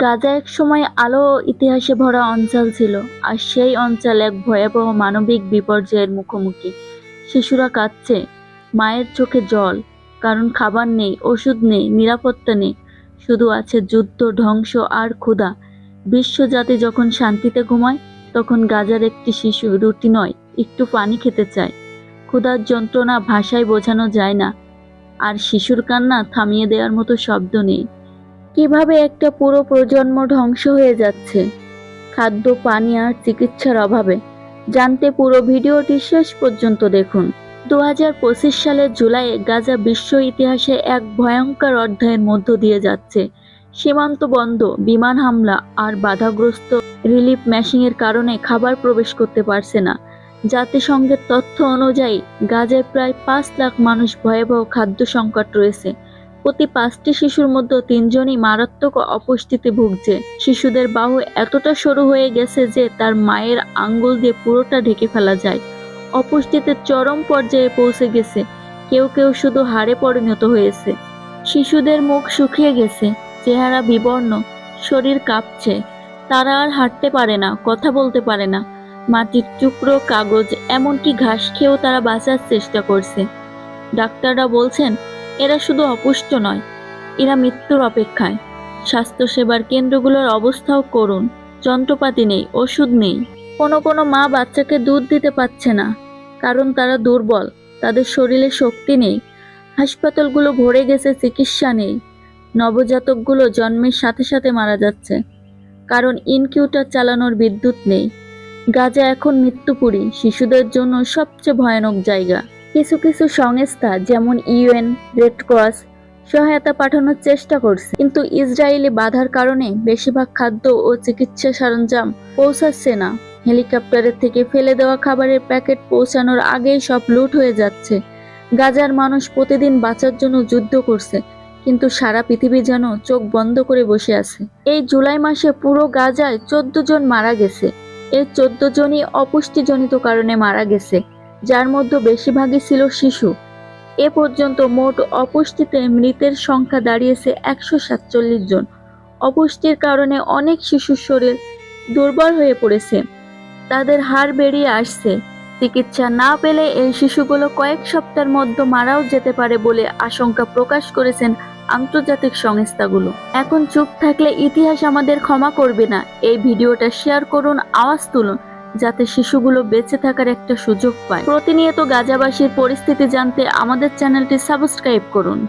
গাজা এক সময় আলো ইতিহাসে ভরা অঞ্চল ছিল, আর সেই অঞ্চল এক ভয়াবহ মানবিক বিপর্যয়ের মুখোমুখি। শিশুরা কাঁদছে, মায়ের চোখে জল, কারণ খাবার নেই, ওষুধ নেই, নিরাপত্তা নেই, শুধু আছে যুদ্ধ, ধ্বংস আর ক্ষুধা। বিশ্বজাতি যখন শান্তিতে ঘুমায়, তখন গাজার একটি শিশু রুটি নয়, একটু পানি খেতে চায়। ক্ষুধার যন্ত্রণা ভাষায় বোঝানো যায় না, আর শিশুর কান্না থামিয়ে দেওয়ার মতো শব্দ নেই। কীভাবে একটা পুরো প্রজন্ম ধ্বংস হয়ে যাচ্ছে? খাদ্য, পানি আর চিকিৎসার অভাবে। জানতে পুরো ভিডিওটি শেষ পর্যন্ত দেখুন। দু হাজার পঁচিশ সালের জুলাইয়ে গাজা বিশ্ব ইতিহাসে এক ভয়ঙ্কর অধ্যায়ের মধ্য দিয়ে যাচ্ছে। সীমান্ত বন্ধ, বিমান হামলা আর বাধাগ্রস্ত রিলিফ ম্যাশিংয়ের কারণে খাবার প্রবেশ করতে পারছে না। জাতিসংঘের তথ্য অনুযায়ী, গাজায় প্রায় পাঁচ লাখ মানুষ ভয়াবহ খাদ্য সংকট রয়েছে। প্রতি পাঁচটি শিশুর মধ্যে তিনজনই মারাত্মক অপুষ্টিতে ভুগছে। শিশুদের বাহু এতটা সরু হয়ে গেছে যে তার মায়ের আঙ্গুল দিয়ে পুরোটা ঢেকে ফেলা যায়। অপুষ্টিতে চরম পর্যায়ে পৌঁছে গেছে। কেউ কেউ শুধু হাড়ে পরিণত হয়েছে। শিশুদের মুখ শুকিয়ে গেছে। চেহারা বিবর্ণ। শরীর কাঁপছে। তারা আর হাঁটতে পারে না, কথা বলতে পারে না। মাটির টুকরো, কাগজ, এমনকি ঘাস খেয়েও তারা বাঁচার চেষ্টা করছে। ডাক্তাররা বলছেন এরা শুধু অপুষ্ট নয়, এরা মৃত্যুর অপেক্ষায়। স্বাস্থ্যসেবার কেন্দ্রগুলোর অবস্থাও করুন যন্ত্রপাতি নেই, ওষুধ নেই। কোনো কোনো মা বাচ্চাকে দুধ দিতে পারছে না, কারণ তারা দুর্বল, তাদের শরীরে শক্তি নেই, হাসপাতালগুলো ভরে গেছে, চিকিৎসা নেই। নবজাতকগুলো জন্মের সাথে সাথে মারা যাচ্ছে, কারণ ইনকিউটার চালানোর বিদ্যুৎ নেই। গাজা এখন মৃত্যুপুরী, শিশুদের জন্য সবচেয়ে ভয়ানক জায়গা। কিছু কিছু সংস্থা, যেমন ইউএন, রেড ক্রস, সহায়তা পাঠানোর চেষ্টা করছে। কিন্তু ইসরায়েলি বাধার কারণে বেশিরভাগ খাদ্য ও চিকিৎসা সরঞ্জাম পৌঁছাচ্ছে না। হেলিকপ্টারের থেকে ফেলে দেওয়া খাবারের প্যাকেট পৌঁছানোর আগেই সব লুট হয়ে যাচ্ছে। গাজার মানুষ প্রতিদিন বাঁচার জন্য যুদ্ধ করছে, কিন্তু সারা পৃথিবী যেন চোখ বন্ধ করে বসে আছে। এই জুলাই মাসে পুরো গাজায় চোদ্দ জন মারা গেছে। এই চোদ্দ জনই অপুষ্টিজনিত কারণে মারা গেছে। যার মধ্যে বেশিরভাগই ছিল শিশু। এ পর্যন্ত মোট অপুষ্টিতে মৃতের সংখ্যা দাঁড়িয়েছে একশো সাতচল্লিশ জন। অপুষ্টির কারণে অনেক শিশুর শরীর দুর্বল হয়ে পড়েছে। তাদের হাড় বেরিয়ে আসছে। চিকিৎসা না পেলে এই শিশুগুলো কয়েক সপ্তাহের মধ্যে মারাও যেতে পারে বলে আশঙ্কা প্রকাশ করেছেন আন্তর্জাতিক সংস্থাগুলো। এখন চুপ থাকলে ইতিহাস আমাদের ক্ষমা করবে না। এই ভিডিওটা শেয়ার করুন, আওয়াজ তুলুন। যাতে শিশুগুলো বেঁচে থাকার একটা সুযোগ পায়। প্রতিনিয়ত গাজাবাসীর পরিস্থিতি জানতে আমাদের চ্যানেলটি সাবস্ক্রাইব করুন।